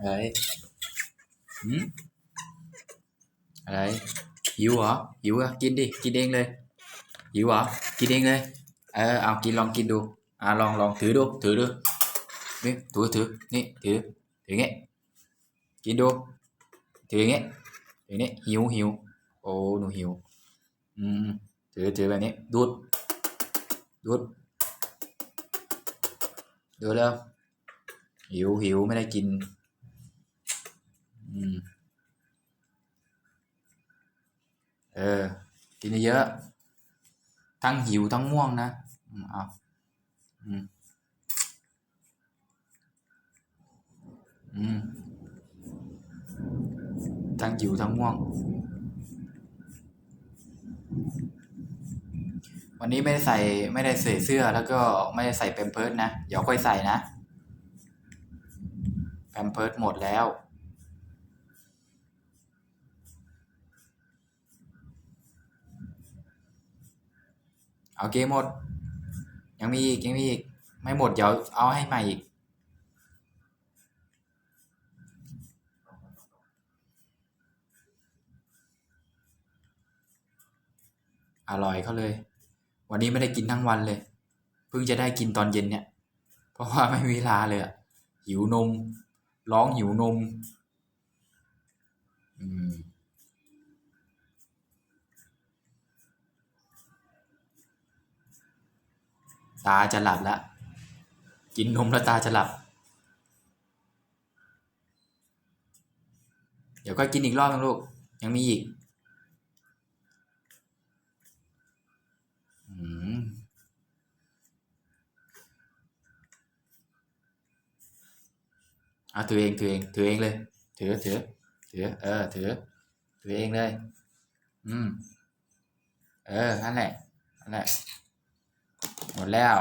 อะไรหืมอะไรหิวเหรอหิวอะกินดิกินเองเลยหิวเหรอกินเองเลยเออเอากินลองกินดูอ่าลองลองถือดูถือดูนี่ถือถือนี่ถือถืองเงี้ยกินดูถืออย่างเงี้ยถืออย่างเงี้ยหิวหิวโอ้หนูหิวอืมถือถือแบบนี้ดูดดูดดูแล้วหิวหิวไม่ได้กิน เออ กินเยอะ ทั้งหิวทั้งง่วงนะอืมเอาอืมอืมทั้งหิวทั้งง่วง วันนี้ไม่ได้ใส่ไม่ได้ใส่เสื้อแล้วก็ไม่ได้ใส่แพมเพิร์ดนะ เดี๋ยวค่อยใส่นะแพมเพิร์ดหมดแล้ว โอเคหมด ยังมีอีกยังมีอีก ไม่หมดเดี๋ยวเอาให้ใหม่อีก อร่อยเขาเลย วันนี้ไม่ได้กินทั้งวันเลย เพิ่งจะได้กินตอนเย็นเนี่ย เพราะว่าไม่มีเวลาเลยหิวนม ร้องหิวนม อืม ตาจะหลับแล้วกินนมแล้วตาจะหลับ เดี๋ยวก็กินอีกรอบนึงลูก ยังมีอีกอืมเอาถือเองถือเองถือเองเลยถือถือถือเออถือถือเองเลย อืม เออนั่นแหละนั่นแหละ หมดแล้ว